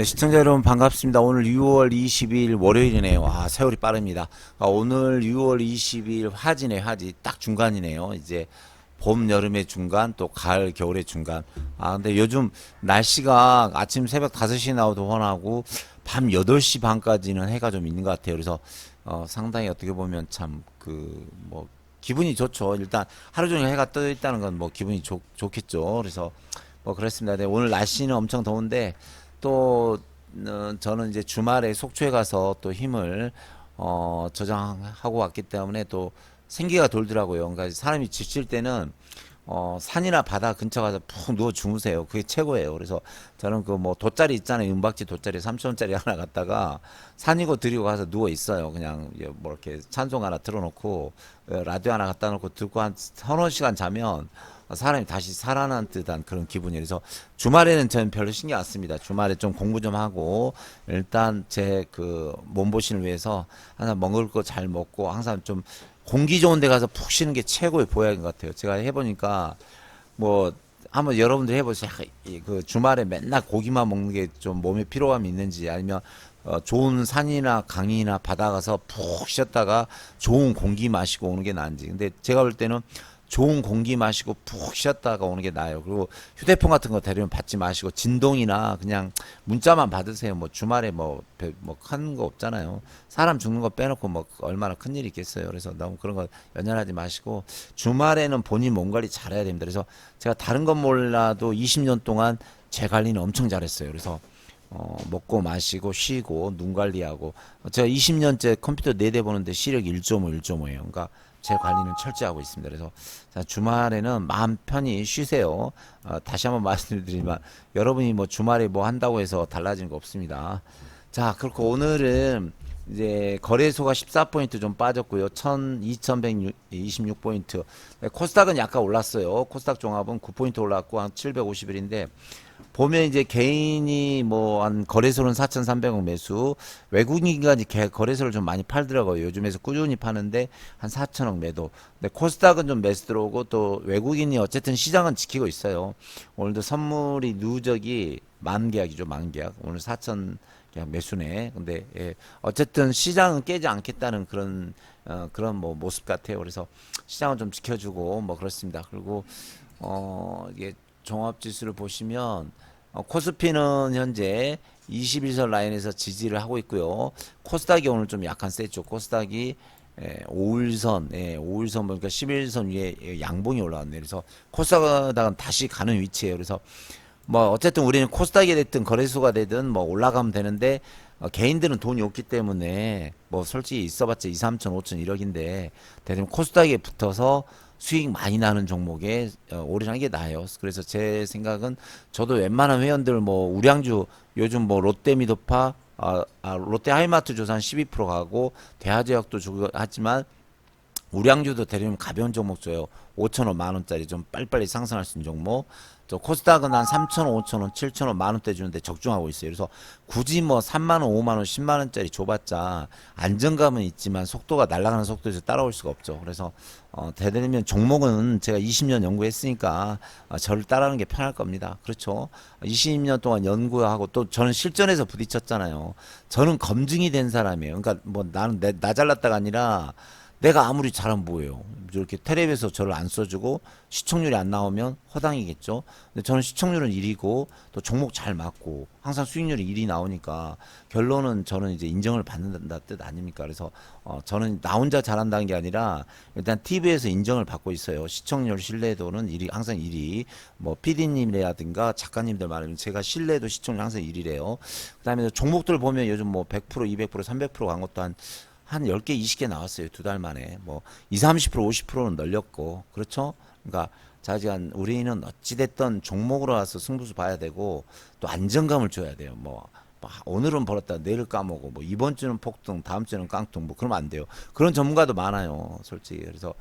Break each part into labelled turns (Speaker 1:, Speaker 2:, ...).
Speaker 1: 네, 시청자 여러분 반갑습니다. 오늘 6월 22일 월요일이네요. 아, 세월이 빠릅니다. 아, 오늘 6월 22일 화지네, 화지. 딱 중간이네요. 이제 봄, 여름의 중간, 또 가을, 겨울의 중간. 아, 근데 요즘 날씨가 아침 새벽 5시에 나오도 훤하고 밤 8시 반까지는 해가 좀 있는 것 같아요. 그래서 어, 상당히 어떻게 보면 참 그 뭐 기분이 좋죠. 일단 하루 종일 해가 떠 있다는 건 뭐 기분이 좋, 좋겠죠. 그래서 뭐 그렇습니다. 네, 오늘 날씨는 엄청 더운데 또 어, 저는 이제 주말에 속초에 가서 또 힘을 어, 저장하고 왔기 때문에 또 생기가 돌더라고요. 그러니까 사람이 지칠 때는 어, 산이나 바다 근처 가서 푹 누워 주무세요. 그게 최고예요. 그래서 저는 그 뭐 돗자리 있잖아요. 은박지 돗자리 3천원짜리 하나 갖다가 산이고 들이고 가서 누워 있어요. 그냥 뭐 이렇게 찬송 하나 틀어놓고 어, 라디오 하나 갖다 놓고 듣고 한 서너 시간 자면 사람이 다시 살아난 듯한 그런 기분이 그래서 주말에는 저는 별로 신경 안 씁니다. 주말에 좀 공부 좀 하고 일단 제 그 몸보신을 위해서 항상 먹을 거 잘 먹고 항상 좀 공기 좋은 데 가서 푹 쉬는 게 최고의 보약인 것 같아요. 제가 해보니까 뭐 한번 여러분들 해보세요. 이그 주말에 맨날 고기만 먹는 게 좀 몸에 피로감이 있는지 아니면 어 좋은 산이나 강이나 바다 가서 푹 쉬었다가 좋은 공기 마시고 오는 게 나은지. 근데 제가 볼 때는 좋은 공기 마시고 푹 쉬었다가 오는 게 나아요. 그리고 휴대폰 같은 거 대리면 받지 마시고 진동이나 그냥 문자만 받으세요. 뭐 주말에 뭐뭐큰 거 없잖아요. 사람 죽는 거 빼놓고 뭐 얼마나 큰 일이 있겠어요. 그래서 너무 그런 거 연연하지 마시고 주말에는 본인 몸 관리 잘해야 됩니다. 그래서 제가 다른 건 몰라도 20년 동안 제 관리는 엄청 잘했어요. 그래서 어, 먹고 마시고 쉬고 눈 관리하고 제가 20년째 컴퓨터 4대 보는데 시력 1.5, 1.5예요. 그러니까 제 관리는 철저하고 있습니다. 그래서 자, 주말에는 마음 편히 쉬세요. 어, 다시 한번 말씀드리지만 여러분이 뭐 주말에 뭐 한다고 해서 달라지는 거 없습니다. 자, 그렇고 오늘은 이제 거래소가 14포인트 좀 빠졌고요. 1 2126포인트. 코스닥은 약간 올랐어요. 코스닥 종합은 9포인트 올랐고 한 750일인데 보면 이제 개인이 뭐 한 거래소는 4,300억 매수, 외국인까지 개- 거래소를 좀 많이 팔더라고요. 요즘에서 꾸준히 파는데 한 4천억 매도. 근데 코스닥은 좀 매수 들어오고 또 외국인이 어쨌든 시장은 지키고 있어요. 오늘도 선물이 누적이 만 계약이죠, 만 계약. 오늘 4천 계약 매수네. 근데 예, 어쨌든 시장은 깨지 않겠다는 그런 어, 그런 뭐 모습 같아요. 그래서 시장은 좀 지켜주고 뭐 그렇습니다. 그리고 어 이게 종합 지수를 보시면 어, 코스피는 현재 21선 라인에서 지지를 하고 있고요. 코스닥이 오늘 좀 약간 셌죠. 코스닥이 예, 5일선, 예, 5일선 보니까 11선 위에 예, 양봉이 올라왔네요. 그래서 코스닥은 다시 가는 위치예요. 그래서 뭐 어쨌든 우리는 코스닥이 됐든 거래소가 되든 뭐 올라가면 되는데 어, 개인들은 돈이 없기 때문에 뭐 솔직히 있어봤자 2, 3천, 5천 1억인데 대부분 코스닥에 붙어서 수익 많이 나는 종목에 어, 올인하는 게 나아요. 그래서 제 생각은 저도 웬만한 회원들 뭐 우량주 요즘 뭐 롯데미도파 아, 아 롯데 하이마트 조산 12% 가고 대하제약도 주고 하지만 우량주도 대리면 가벼운 종목 줘요. 5천 원, 만 원짜리 좀 빨리빨리 상승할 수 있는 종목. 저 코스닥은 한 3천 원, 5천 원, 7천 원, 만 원대 주는데 적중하고 있어요. 그래서 굳이 뭐 3만 원, 5만 원, 10만 원짜리 줘봤자 안정감은 있지만 속도가 날아가는 속도에서 따라올 수가 없죠. 그래서 어, 대대면 종목은 제가 20년 연구했으니까 어, 저를 따라하는 게 편할 겁니다. 그렇죠. 20년 동안 연구하고 또 저는 실전에서 부딪혔잖아요. 저는 검증이 된 사람이에요. 그러니까 뭐 나는 내, 나 잘났다가 아니라 내가 아무리 잘하면 뭐예요. 이렇게 텔레비에서 저를 안 써주고 시청률이 안 나오면 허당이겠죠. 근데 저는 시청률은 1위고 또 종목 잘 맞고 항상 수익률이 1위 나오니까 결론은 저는 이제 인정을 받는다 뜻 아닙니까? 그래서 어 저는 나 혼자 잘한다는 게 아니라 일단 TV에서 인정을 받고 있어요. 시청률 신뢰도는 1위 항상 1위. 뭐 PD님이라든가 작가님들 말하면 제가 신뢰도 시청률 항상 1위래요. 그다음에 종목들 보면 요즘 뭐 100% 200% 300%간 것도 한 한 10개, 20개 나왔어요. 두 달 만에. 뭐, 20, 30%, 50%는 늘렸고. 그렇죠? 그러니까, 자지간 우리는 어찌됐든 종목으로 와서 승부수 봐야 되고, 또 안정감을 줘야 돼요. 뭐, 뭐 오늘은 벌었다 내일 까먹고, 뭐, 이번 주는 폭등, 다음 주는 깡통, 뭐, 그러면 안 돼요. 그런 전문가도 많아요. 솔직히. 그래서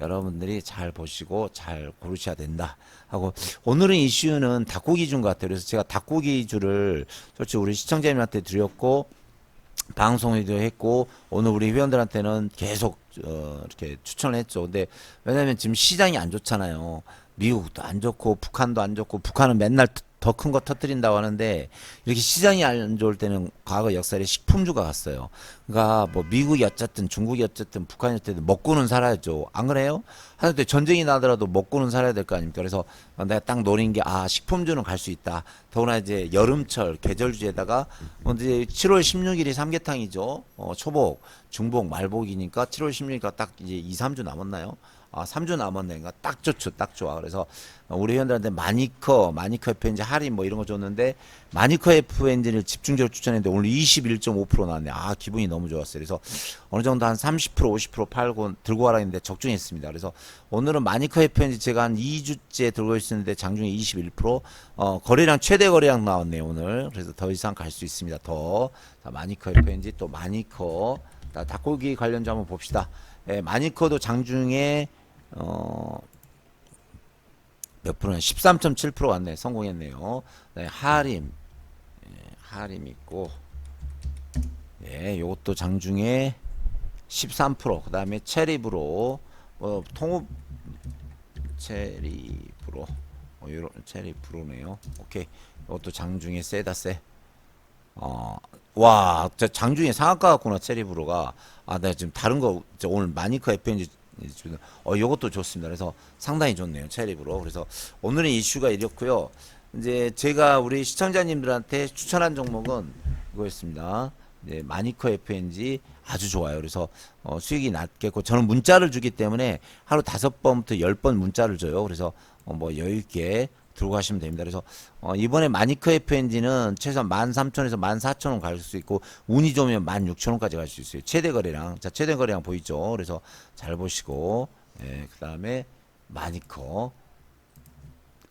Speaker 1: 여러분들이 잘 보시고 잘 고르셔야 된다. 하고, 오늘은 이슈는 닭고기주인 것 같아요. 그래서 제가 닭고기주를 솔직히 우리 시청자님한테 드렸고, 방송에도 했고 오늘 우리 회원들한테는 계속 어, 이렇게 추천을 했죠. 근데 왜냐면 지금 시장이 안 좋잖아요. 미국도 안 좋고 북한도 안 좋고 북한은 맨날 더 큰 거 터뜨린다고 하는데 이렇게 시장이 안 좋을 때는 과거 역사에 식품주가 갔어요. 그러니까 뭐 미국이 어쨌든 중국이 어쨌든 북한이 어쨌든 먹고는 살아야죠. 안 그래요? 하여튼 전쟁이 나더라도 먹고는 살아야 될 거 아닙니까? 그래서 내가 딱 노린 게 아 식품주는 갈 수 있다. 더구나 이제 여름철 계절주에다가 어, 이제 7월 16일이 삼계탕이죠. 어, 초복, 중복, 말복이니까 7월 16일가 딱 이제 2, 3주 남았나요? 아, 3주 남았네. 그러니까 딱 좋죠. 딱 좋아. 그래서 어, 우리 회원들한테 마니커, 마니커 FNG 할인 뭐 이런 거 줬는데 마니커 FNG를 집중적으로 추천했는데 오늘 21.5% 나왔네. 아, 기분이 너무 좋았어요. 그래서 어느 정도 한 30% 50% 팔고 들고 가라 했는데 적중했습니다. 그래서 오늘은 마니커 FNG 제가 한 2주째 들고 있었는데 장중에 21% 어, 거래량 최대 거래량 나왔네요, 오늘. 그래서 더 이상 갈 수 있습니다. 더. 자, 마니커 FNG 또 마니커 자, 닭고기 관련주 한번 봅시다. 예, 마니커도 장중에 어, 몇 프로냐? 13.7% 왔네. 성공했네요. 네, 하림. 예, 하림 있고. 예, 요것도 장중에 13%. 그 다음에 체리브로 뭐 통업 체리브로. 어, 요런 체리브로네요. 오케이. 이것도 장중에 세다 세. 어, 와, 저 장중에 상한가 같구나, 체리브로가. 아, 내가 지금 다른 거, 저 오늘 마니커 FNG, 지금, 어, 요것도 좋습니다. 그래서 상당히 좋네요, 체리브로. 그래서 오늘의 이슈가 이렇고요 이제 제가 우리 시청자님들한테 추천한 종목은 이거였습니다. 이제 마니커 FNG 아주 좋아요. 그래서 어, 수익이 낮겠고 저는 문자를 주기 때문에 하루 다섯 번부터 열 번 문자를 줘요. 그래서 어, 뭐 여유 있게 들고 가시면 됩니다. 그래서 어, 이번에 마니커 FNG는 최소한 13,000에서 14,000원 갈 수 있고 운이 좋으면 16,000원까지 갈 수 있어요. 최대 거래량. 자, 최대 거래량 보이죠? 그래서 잘 보시고 예, 그다음에 마니커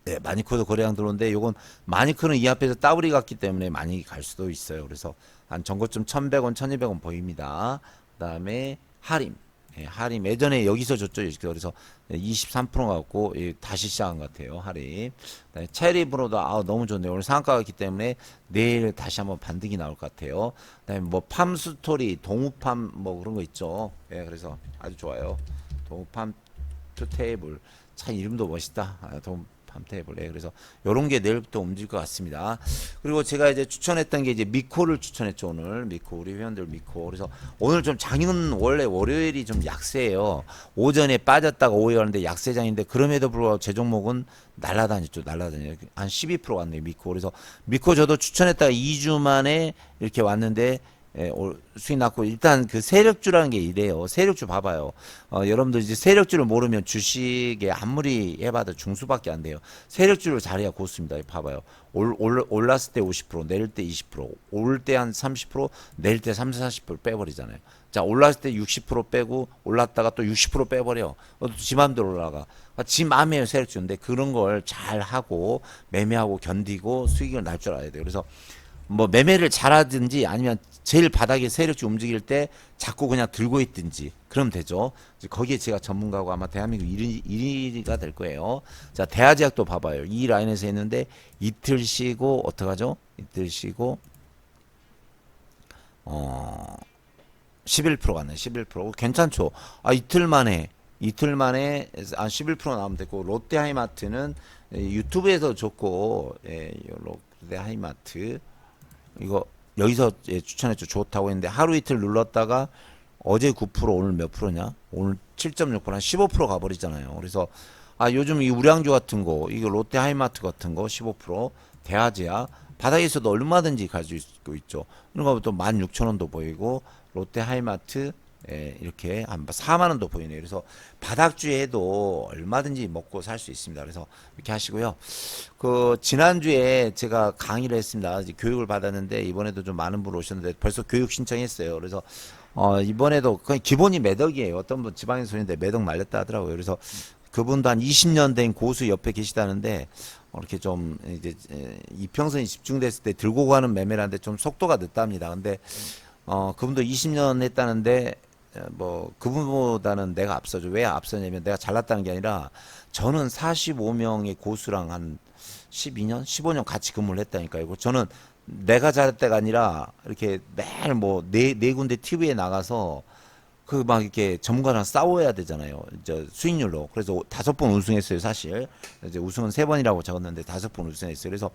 Speaker 1: 네, 마니커도 거래량 들어오는데 요건 마니커는 이 앞에서 따블이 갔기 때문에 많이 갈 수도 있어요. 그래서 한 전고점 1,100원, 1,200원 보입니다. 그다음에 하림. 예, 하림 예전에 여기서 줬죠. 그래서 23% 갖고 예, 다시 시작한 것 같아요. 하림. 그다음에 체리 브로도 아 너무 좋네요. 오늘 상한가가 있기 때문에 내일 다시 한번 반등이 나올 것 같아요. 그다음에 뭐 팜스토리, 동우팜 뭐 그런 거 있죠. 예, 그래서 아주 좋아요. 동우팜 투 테이블 참 이름도 멋있다. 아, 동 팜 테이블. 예, 그래서 요런 게 내일부터 움직일 것 같습니다. 그리고 제가 이제 추천했던 게 이제 미코를 추천했죠, 오늘. 미코, 우리 회원들 미코. 그래서 오늘 좀 장은 원래 월요일이 좀 약세예요. 오전에 빠졌다가 오후에 가는데 약세장인데 그럼에도 불구하고 제 종목은 날라다녔죠, 날라다녀요. 한 12% 왔네요, 미코. 그래서 미코 저도 추천했다가 2주 만에 이렇게 왔는데 예, 올- 수익 났고 일단 그 세력주라는 게 이래요. 세력주 봐봐요. 어, 여러분들 이제 세력주를 모르면 주식에 아무리 해봐도 중수밖에 안 돼요. 세력주를 잘해야 고수입니다. 봐봐요. 올, 올, 올랐을 때 50%, 내릴 때 20%, 올 때 한 30%, 내릴 때 30, 40% 빼버리잖아요. 자, 올랐을 때 60% 빼고 올랐다가 또 60% 빼버려. 어, 지 맘대로 올라가. 그러니까 지 맘이에요, 세력주인데 그런 걸 잘 하고 매매하고 견디고 수익을 날 줄 알아야 돼요. 그래서 뭐 매매를 잘하든지 아니면 제일 바닥에 세력주 움직일 때 자꾸 그냥 들고 있든지 그러면 되죠. 거기에 제가 전문가고 아마 대한민국 1위, 1위가 될 거예요. 자, 대하제약도 봐봐요. 이 라인에서 했는데 이틀 쉬고 어떡하죠? 이틀 쉬고 어 11% 갔네. 11% 괜찮죠. 아 이틀 만에 이틀 만에 아11% 나오면 됐고 롯데하이마트는 예, 유튜브에서 좋고 예, 요 롯데하이마트 이거 여기서 예, 추천했죠. 좋다고 했는데 하루 이틀 눌렀다가 어제 9% 오늘 몇 프로냐? 오늘 7.6%한 15% 가버리잖아요. 그래서 아 요즘 이 우량주 같은 거 이거 롯데 하이마트 같은 거 15% 대하제야 바닥에서도 얼마든지 가지고 있죠. 이런 거또 16,000원도 보이고 롯데 하이마트 예, 이렇게 한 4만 원도 보이네요. 그래서 바닥주에도 얼마든지 먹고 살 수 있습니다. 그래서 이렇게 하시고요. 그 지난주에 제가 강의를 했습니다. 교육을 받았는데 이번에도 좀 많은 분 오셨는데 벌써 교육 신청했어요. 그래서 어 이번에도 거의 기본이 매덕이에요. 어떤 분 지방에서 오는데 매덕 말렸다 하더라고요. 그래서 그분도 한 20년 된 고수 옆에 계시다는데 어, 이렇게 좀 이제 에, 이평선이 집중됐을 때 들고 가는 매매라는데 좀 속도가 늦답니다. 근데 어 그분도 20년 했다는데 어, 뭐 그분보다는 내가 앞서죠. 왜 앞서냐면 내가 잘났다는 게 아니라 저는 45명의 고수랑 한 12년, 15년 같이 근무를 했다니까요. 저는 내가 잘할 때가 아니라 이렇게 매일 뭐네 네 군데 TV에 나가서 그 막 이렇게 전문가랑 싸워야 되잖아요. 이제 수익률로. 그래서 다섯 번 우승했어요, 사실. 이제 우승은 세 번이라고 적었는데 다섯 번 우승했어요. 그래서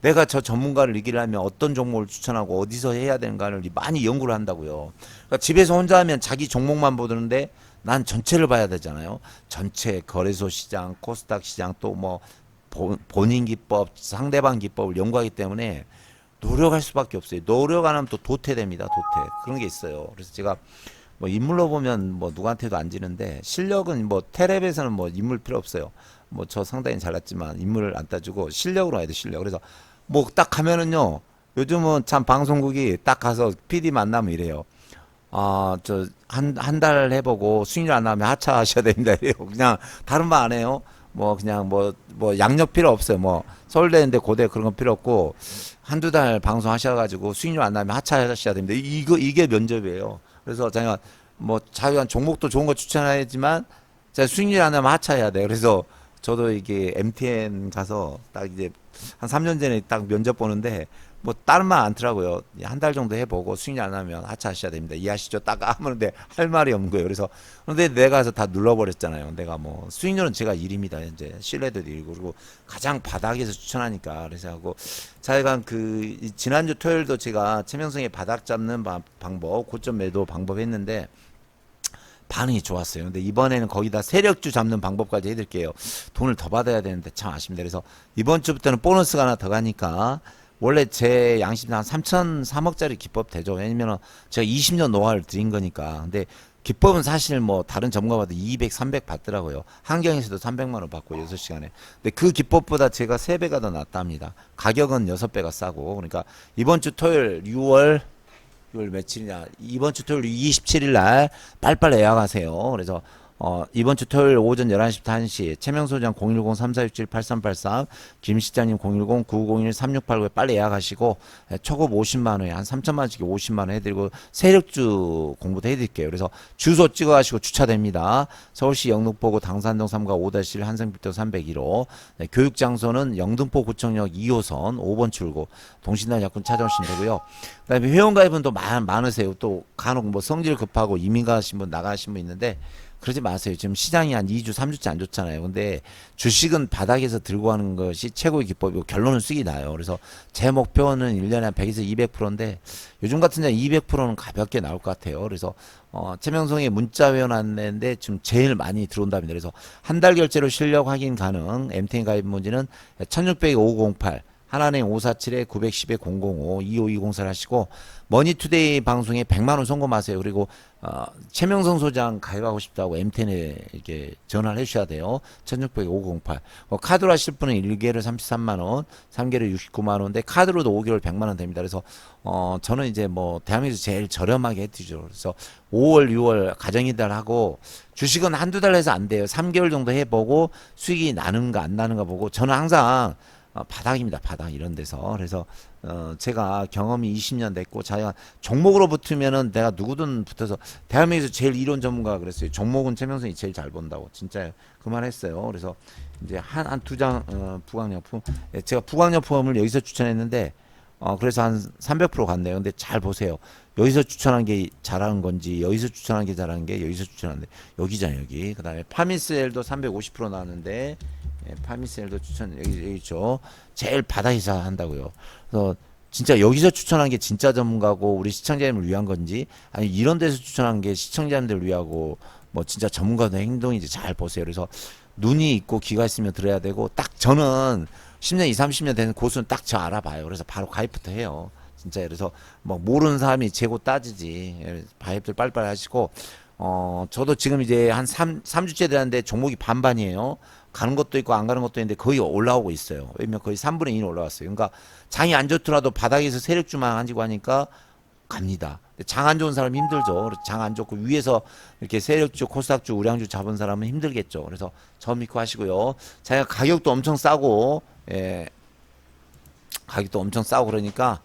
Speaker 1: 내가 저 전문가를 이기려면 어떤 종목을 추천하고 어디서 해야 되는가를 많이 연구를 한다고요. 그러니까 집에서 혼자 하면 자기 종목만 보는데 난 전체를 봐야 되잖아요. 전체 거래소 시장, 코스닥 시장 또 뭐 본인 기법, 상대방 기법을 연구하기 때문에 노력할 수밖에 없어요. 노력 안 하면 또 도태됩니다. 도태. 그런 게 있어요. 그래서 제가 뭐 인물로 보면 뭐 누구한테도 안 지는데 실력은 뭐 테레비에서는 뭐 인물 필요 없어요. 뭐 저 상당히 잘났지만 인물을 안 따주고 실력으로 해야 돼 실력. 그래서 뭐 딱 가면은요. 요즘은 참 방송국이 딱 가서 PD 만나면 이래요. 아, 저, 한, 한 달 해보고 수익률 안 나오면 하차하셔야 됩니다. 이래요. 그냥 다른 말 안 해요. 뭐, 그냥 뭐, 뭐, 양력 필요 없어요. 뭐, 서울대인데 고대 그런 건 필요 없고, 한두 달 방송 하셔가지고 수익률 안 나면 하차하셔야 됩니다. 이거, 이게 면접이에요. 그래서 제가 뭐, 자유한 종목도 좋은 거 추천하지만, 제가 수익률 안 나면 하차해야 돼. 그래서 저도 이게 MTN 가서 딱 이제 한 3년 전에 딱 면접 보는데, 뭐 다른 말 않더라고요. 한 달 정도 해보고 수익이 안 나면 하차하셔야 됩니다. 이해하시죠? 딱 하는데 할 말이 없는 거예요. 그래서 그런데 내가 가서 다 눌러버렸잖아요. 내가 뭐 수익률은 제가 1입니다. 이제 신뢰도 1이고 그리고 가장 바닥에서 추천하니까 그래서 하고 자기가 그 지난주 토요일도 제가 최명성의 바닥 잡는 바- 방법 고점 매도 방법 했는데 반응이 좋았어요. 근데 이번에는 거기다 세력주 잡는 방법까지 해드릴게요. 돈을 더 받아야 되는데 참 아쉽습니다. 그래서 이번 주부터는 보너스가 하나 더 가니까 원래 제 양심 한 3천 3억짜리 기법 되죠. 왜냐면은 제가 20년 노하우를 드린 거니까. 근데 기법은 사실 뭐 다른 전문가보다 200, 300 받더라고요. 한경에서도 300만 원 받고 6시간에. 근데 그 기법보다 제가 3배가 더 낫답니다. 가격은 6배가 싸고. 그러니까 이번 주 토요일 6월 6월 며칠이냐 이번 주 토요일 27일 날 빨빨 예약하세요. 그래서 어 이번 주 토요일 오전 11시부터 1시 최명소 장 010-3467-8383 김 시장님 010-9901-3689에 빨리 예약하시고 예, 초급 50만 원에 한 3천만 원씩 50만 원 해드리고 세력주 공부도 해드릴게요. 그래서 주소 찍어가시고 주차됩니다. 서울시 영등포구 당산동 3가 5-1 한성빌터 301호 네, 교육 장소는 영등포 구청역 2호선 5번 출구 동신단 약군 찾아오시면 되고요. 그다음에 회원가입은 또 많, 많으세요. 또 간혹 뭐 성질 급하고 이민 가신 분 나가신 분 있는데 그러지 마세요. 지금 시장이 한 2주, 3주째 안 좋잖아요. 근데 주식은 바닥에서 들고 가는 것이 최고의 기법이고 결론은 수익이 나요. 그래서 제 목표는 1년에 한 100에서 200%인데 요즘 같은 날 200%는 가볍게 나올 것 같아요. 그래서 어, 최명성의 문자 회원 안내인데 지금 제일 많이 들어온답니다. 그래서 한 달 결제로 실력 확인 가능 MTN 가입 문제는 1600-5508 하나은행 547에 910에 005 2520를 하시고 머니투데이 방송에 100만 원 송금하세요. 그리고 어, 최명성 소장 가입하고 싶다고 MTN에 이렇게 전화를 해 주셔야 돼요. 1600에 508. 어, 카드로 하실 분은 1개를 33만 원, 3개를 69만 원인데 카드로도 5개월 100만 원 됩니다. 그래서 어, 저는 이제 뭐 대한민국에서 제일 저렴하게 해 드리죠. 그래서 5월, 6월 가정이달 하고 주식은 한두 달 해서 안 돼요. 3개월 정도 해 보고 수익이 나는가 안 나는가 보고 저는 항상 어, 바닥입니다. 바닥 이런 데서 그래서 어, 제가 경험이 20년 됐고 자기가 종목으로 붙으면은 내가 누구든 붙어서 대한민국에서 제일 이론 전문가가 그랬어요. 종목은 최명선이 제일 잘 본다고 진짜 그만했어요. 그래서 이제 한 한 두장 어, 부강약품 예, 제가 부강약품을 여기서 추천했는데 어 그래서 한 300% 갔네요. 근데 잘 보세요. 여기서 추천한 게 잘하는 건지 여기서 추천한 게 잘하는 게 여기서 추천하는데 여기잖아요 여기. 그 다음에 파미셀도 350% 나왔는데 예, 파미셀도 추천 여기 여기 있죠. 제일 바닥에서 한다고요. 그래서 진짜 여기서 추천한 게 진짜 전문가고 우리 시청자님을 위한 건지 아니 이런 데서 추천한 게 시청자님들 위하고 뭐 진짜 전문가의 행동인지 잘 보세요. 그래서 눈이 있고 귀가 있으면 들어야 되고 딱 저는 10년, 20, 30년 되는 고수는 딱 저 알아봐요. 그래서 바로 가입부터 해요. 진짜 그래서 뭐 모르는 사람이 재고 따지지. 예, 가입들 빨리빨리 하시고 어 저도 지금 이제 한 3, 3주째 되는데 종목이 반반이에요. 가는 것도 있고 안 가는 것도 있는데 거의 올라오고 있어요. 왜냐면 거의 3분의 1이 올라왔어요. 그러니까 장이 안 좋더라도 바닥에서 세력주만 가지고 하니까 갑니다. 장 안 좋은 사람 힘들죠. 장 안 좋고 위에서 이렇게 세력주, 코스닥주, 우량주 잡은 사람은 힘들겠죠. 그래서 저 믿고 하시고요. 자기가 가격도 엄청 싸고, 예, 가격도 엄청 싸고 그러니까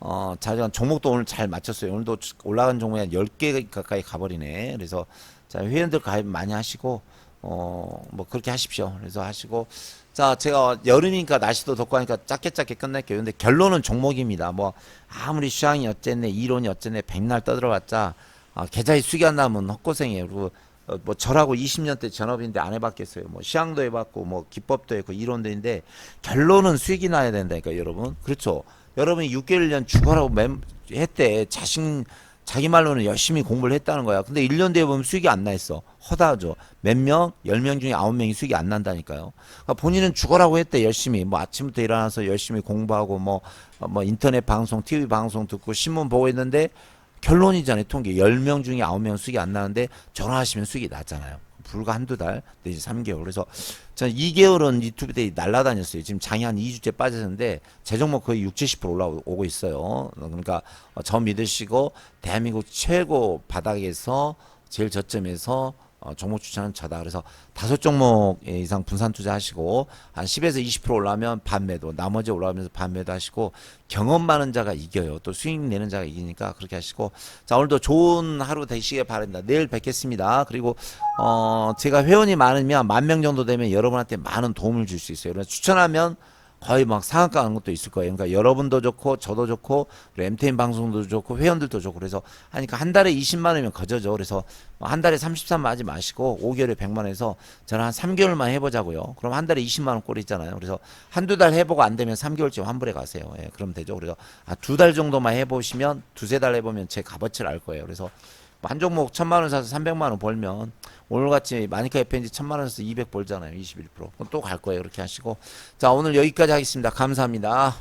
Speaker 1: 어, 자기가 종목도 오늘 잘 맞췄어요. 오늘도 올라간 종목이 한 10개 가까이 가버리네. 그래서 자, 회원들 가입 많이 하시고 어, 뭐 그렇게 하십시오. 그래서 하시고 자, 제가 여름이니까 날씨도 덥고 하니까 짧게 짧게 끝낼게요. 근데 결론은 종목입니다. 뭐 아무리 시황이 어쨌네, 이론이 어쨌네, 백날 떠들어봤자 아, 계좌에 수익이 안 나면 헛고생이에요. 그리고 어, 뭐 저라고 20년대 전업인데 안 해봤겠어요. 뭐 시향도 해봤고 뭐 기법도 했고 이론도인데 결론은 수익이 나야 된다니까 여러분. 그렇죠. 여러분이 6개월 1년 죽어라고 맴 했대. 자신 자기 말로는 열심히 공부를 했다는 거야. 근데 1년 뒤에 보면 수익이 안 나 있어. 허다하죠. 몇 명, 10명 중에 9명이 수익이 안 난다니까요. 그러니까 본인은 죽어라고 했대. 열심히. 뭐 아침부터 일어나서 열심히 공부하고 뭐, 어, 뭐 인터넷 방송, TV 방송 듣고 신문 보고 있는데 결론이잖아요. 통계. 10명 중에 9명 수익이 안 나는데 전화하시면 수익이 났잖아요. 불과 한두 달, 내지 3개월. 그래서 저는 2개월은 유튜브 데이 날라다녔어요. 지금 장이 한 2주째 빠졌는데 제 종목 거의 6, 70% 올라오고 있어요. 그러니까 어, 저 믿으시고 대한민국 최고 바닥에서 제일 저점에서 어, 종목 추천은 저다. 그래서 다섯 종목 이상 분산 투자하시고 한 10에서 20% 올라오면 반매도, 나머지 올라오면서 반매도 하시고 경험 많은 자가 이겨요. 또 수익 내는 자가 이기니까 그렇게 하시고 자 오늘도 좋은 하루 되시길 바랍니다. 내일 뵙겠습니다. 그리고 어 제가 회원이 많으면 만 명 정도 되면 여러분한테 많은 도움을 줄 수 있어요. 그래서 추천하면 거의 막 상한가 하는 것도 있을 거예요. 그러니까 여러분도 좋고 저도 좋고 MTN 방송도 좋고 회원들도 좋고 그래서 하니까 한 달에 20만 원이면 거저죠. 그래서 뭐한 달에 33만 하지 마시고 5개월에 100만 원에서 저는 한 3개월만 해보자고요. 그럼 한 달에 20만 원 꼴이 있잖아요. 그래서 한두 달 해보고 안 되면 3개월쯤 환불해 가세요. 예, 그럼 되죠. 그래서 아, 두 달 정도만 해보시면 두세 달 해보면 제 값어치를 알 거예요. 그래서 뭐 한 종목 천만 원 사서 300만 원 벌면 오늘같이 마니카 FNG 천만 원 사서 200 벌잖아요. 21%. 그럼 또 갈 거예요. 그렇게 하시고 자 오늘 여기까지 하겠습니다. 감사합니다.